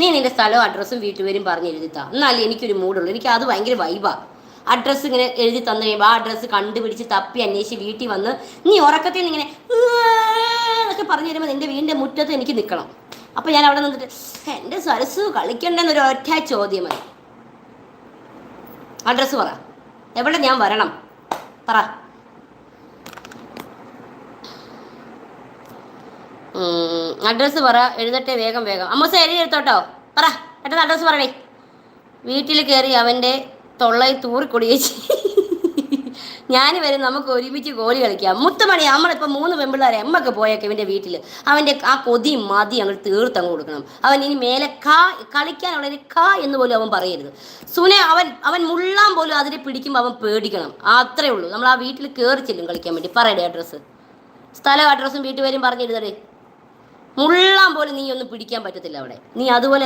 നീ നിന്റെ സ്ഥലവും അഡ്രസ്സും വീട്ടുപേരും പറഞ്ഞ് എഴുതിത്താ. എന്നാലും എനിക്കൊരു മൂടുള്ളൂ. എനിക്ക് അത് ഭയങ്കര വൈബാ അഡ്രസ്സ് ഇങ്ങനെ എഴുതി തന്നു കഴിയുമ്പോൾ ആ അഡ്രസ്സ് കണ്ടുപിടിച്ച് തപ്പി അന്വേഷിച്ച് വീട്ടിൽ വന്ന് നീ ഉറക്കത്തിൽ നിന്ന് ഇങ്ങനെ എന്നൊക്കെ പറഞ്ഞു തരുമ്പോൾ നിന്റെ വീടിന്റെ മുറ്റത്ത് എനിക്ക് നിൽക്കണം അപ്പം ഞാൻ അവിടെ നിന്നിട്ട് എന്റെ സരസ് കളിക്കണ്ടെന്നൊരു ഒറ്റ ചോദ്യം മതി അഡ്രസ്സ് പറ. എവിടെ ഞാൻ വരണം? പറ. അഡ്രസ്സ് പറ എഴുതട്ടെ വേഗം വേഗം. അമ്മൂസ എഴുതി എടുത്തോട്ടോ. പറ പെട്ടെന്ന് അഡ്രസ്സ് പറയണേ. വീട്ടിൽ കയറി അവന്റെ തൊള്ളയിൽ തൂറിക്കൊടിയേച്ച് ഞാൻ വരും നമുക്ക് ഒരുമിച്ച് ഗോലി കളിക്കാം. മുത്തമണി നമ്മളിപ്പോൾ മൂന്ന് പെമ്പിള്ളേരെ അമ്മയ്ക്ക് പോയേക്കെ ഇവന്റെ വീട്ടിൽ അവന്റെ ആ കൊതി മതി അങ്ങോട്ട് തീർത്തങ്ങ് കൊടുക്കണം. അവൻ ഇനി മേലെ കാ കളിക്കാൻ അവളെ കാ എന്ന് പോലും അവൻ പറയരുത്. സുനെ അവൻ അവൻ മുള്ളാൻ പോലും അതിനെ പിടിക്കുമ്പോൾ അവൻ പേടിക്കണം. അത്രേ ഉള്ളൂ. നമ്മൾ ആ വീട്ടിൽ കയറി ചെല്ലും കളിക്കാൻ വേണ്ടി. പറയടേ അഡ്രസ്സ് സ്ഥലം അഡ്രസ്സും വീട്ടുപേരും പറഞ്ഞിരുന്നടേ മുള്ളാൻ പോലും നീ ഒന്നും പിടിക്കാൻ പറ്റത്തില്ല അവിടെ. നീ അതുപോലെ